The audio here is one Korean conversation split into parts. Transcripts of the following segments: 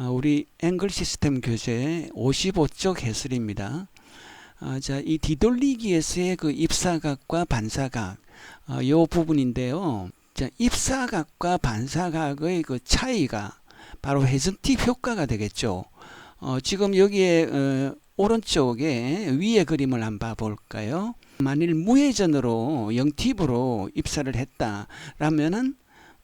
어, 우리 앵글 시스템 교재 55쪽 해설입니다. 어, 자, 이 뒤돌리기에서의 그 입사각과 반사각, 어, 요 부분인데요. 자, 입사각과 반사각의 그 차이가 바로 회전팁 효과가 되겠죠. 어, 지금 여기에 어, 오른쪽에 위에 그림을 한번 봐볼까요? 만일 무회전으로 0팁으로 입사를 했다라면은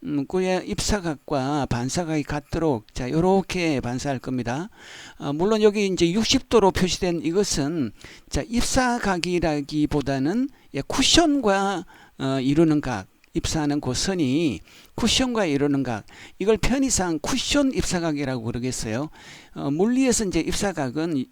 음, 그의 입사각과 반사각이 같도록 자 요렇게 반사할 겁니다. 어, 물론 여기 이제 60도로 표시된 이것은 자 입사각이라기보다는 예, 쿠션과 어, 이루는 각 입사하는 그 선이 쿠션과 이루는 각 이걸 편의상 쿠션 입사각이라고 그러겠어요. 어, 물리에서 이제 입사각은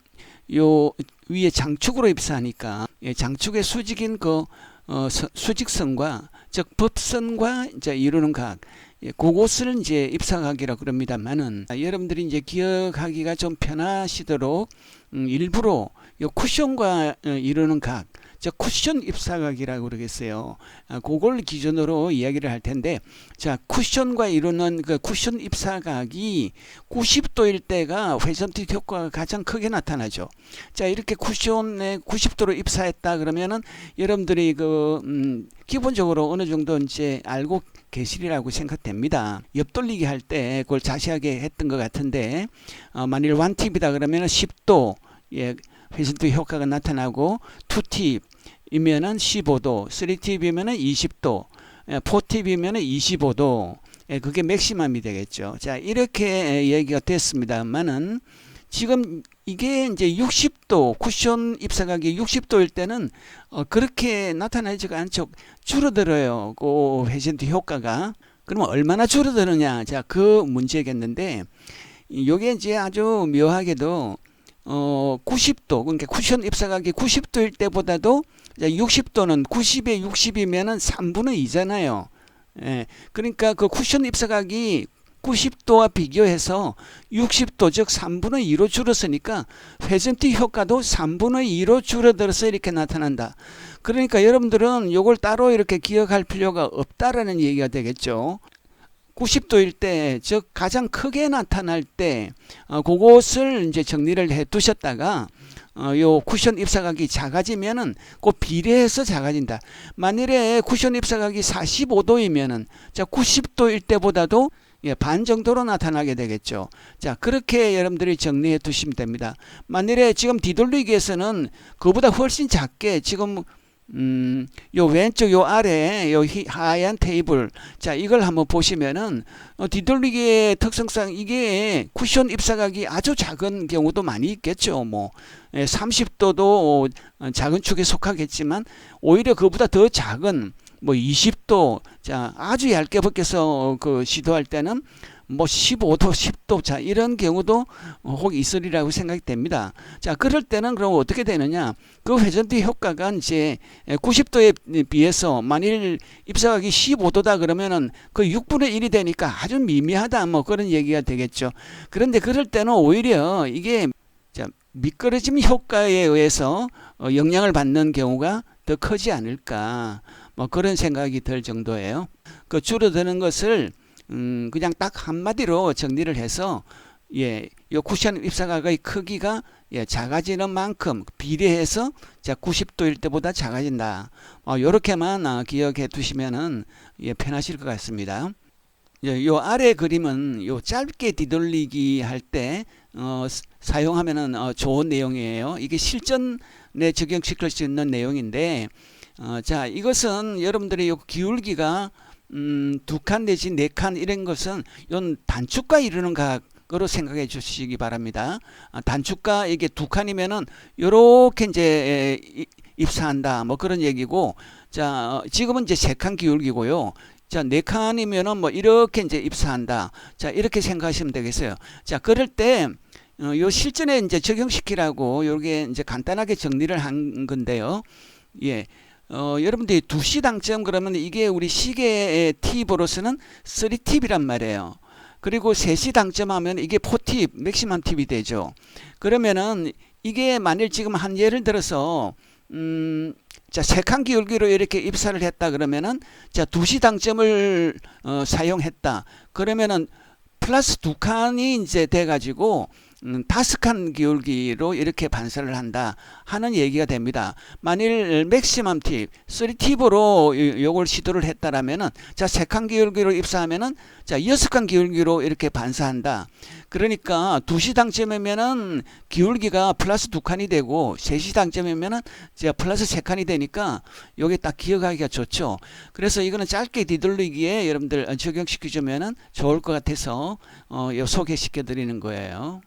요 위에 장축으로 입사하니까 예, 장축의 수직인 그 어, 서, 수직선과 즉 법선과 이제 이루는 각 예, 그곳을 이제 입사각이라고 그럽니다만은 아, 여러분들이 이제 기억하기가 좀 편하시도록 음, 일부러 요 쿠션과 어, 이루는 각 자, 쿠션 입사각이라고 그러겠어요. 아, 그걸 기준으로 이야기를 할 텐데, 자, 쿠션과 이루는 그 쿠션 입사각이 90도일 때가 회전팁 효과가 가장 크게 나타나죠. 자, 이렇게 쿠션에 90도로 입사했다 그러면은 여러분들이 그, 음, 기본적으로 어느 정도 이제 알고 계시리라고 생각됩니다. 옆돌리기 할 때 그걸 자세하게 했던 것 같은데, 어, 만일 원팁이다 그러면은 10도, 예, 회전팁 효과가 나타나고, 투팁, 이면은 15도, 3팁이면은 20도, 4팁이면은 25도. 예, 그게 맥시멈이 되겠죠. 자, 이렇게 얘기가 됐습니다만은 지금 이게 이제 60도 쿠션 입사각이 60도일 때는 어, 그렇게 나타나지가 않죠. 줄어들어요. 그 회전티 효과가. 그러면 얼마나 줄어드느냐? 자, 그 문제겠는데 요게 이제 아주 묘하게도 어 90도 그러니까 쿠션 입사각이 90도일 때보다도 60도는 90에 60이면은 3분의 2잖아요. 예. 그러니까 그 쿠션 입사각이 90도와 비교해서 60도 즉 3분의 2로 줄었으니까 회전티 효과도 3분의 2로 줄어들어서 이렇게 나타난다. 그러니까 여러분들은 이걸 따로 이렇게 기억할 필요가 없다라는 얘기가 되겠죠. 90도일 때, 즉 가장 크게 나타날 때, 어, 그것을 이제 정리를 해 두셨다가 어, 요 쿠션 입사각이 작아지면은 그 비례해서 작아진다. 만일에 쿠션 입사각이 45도이면은 자 90도일 때보다도 예, 반 정도로 나타나게 되겠죠. 자, 그렇게 여러분들이 정리해 두시면 됩니다. 만일에 지금 뒤돌리기에서는 그보다 훨씬 작게 지금 음, 요 왼쪽 요 아래 요 하얀 테이블. 자 이걸 한번 보시면은 어, 뒤돌리기의 특성상 이게 쿠션 입사각이 아주 작은 경우도 많이 있겠죠 뭐. 예, 30도도 어, 작은 축에 속하겠지만 오히려 그보다 더 작은 뭐 20도. 자 아주 얇게 벗겨서 그 시도할 때는 뭐 15도, 10도 자 이런 경우도 혹 있으리라고 생각이 됩니다. 자 그럴 때는 그럼 어떻게 되느냐? 그 회전대 효과가 이제 90도에 비해서 만일 입사각이 15도다 그러면은 그 6분의 1이 되니까 아주 미미하다 뭐 그런 얘기가 되겠죠. 그런데 그럴 때는 오히려 이게 자 미끄러짐 효과에 의해서 어, 영향을 받는 경우가 더 크지 않을까 뭐 그런 생각이 들 정도예요. 그 줄어드는 것을 음 그냥 딱 한마디로 정리를 해서 예, 요 쿠션 입사각의 크기가 예, 작아지는 만큼 비례해서 자 90도일 때보다 작아진다. 어, 요렇게만 어, 기억해 두시면은 예, 편하실 것 같습니다. 예, 요 아래 그림은 요 짧게 뒤돌리기 할때 어, 사용하면은 어, 좋은 내용이에요. 이게 실전에 적용시킬 수 있는 내용인데 어, 자 이것은 여러분들의 요 기울기가 음, 두칸 내지 네칸 이런 것은 이런 단축과 이루는 각으로 생각해 주시기 바랍니다. 아, 단축과 이게 두 칸이면은 요렇게 이제 입사한다 뭐 그런 얘기고 자 어, 지금은 이제 세 칸 기울기고요. 자, 네 칸이면은 뭐 이렇게 이제 입사한다. 자, 이렇게 생각하시면 되겠어요. 자, 그럴 때, 어, 요 실전에 이제 적용시키라고 요게 이제 간단하게 정리를 한 건데요. 예. 어, 여러분들이 2시 당점 그러면 이게 우리 시계의 팁으로서는 3팁이란 말이에요. 그리고 3시 당점하면 이게 4팁, 맥시멈 팁이 되죠. 그러면은 이게 만일 지금 한 예를 들어서 음, 자, 세칸 기울기로 이렇게 입사를 했다 그러면은 자, 2시 당점을 어, 사용했다. 그러면은 플러스 두 칸이 이제 돼 가지고 음, 다섯 칸 기울기로 이렇게 반사를 한다 하는 얘기가 됩니다. 만일 맥시멈 팁, 3팁으로 요걸 시도를 했다라면은 자, 세칸 기울기로 입사하면은 자, 여섯 칸 기울기로 이렇게 반사한다. 그러니까 2시 당점이면은 기울기가 플러스 두 칸이 되고 3시 당점이면은 이제 플러스 세 칸이 되니까 요게 딱 기억하기가 좋죠. 그래서 이거는 짧게 뒤돌리기에 여러분들 적용시켜 주면은 좋을 것 같아서 어, 요 소개시켜 드리는 거예요.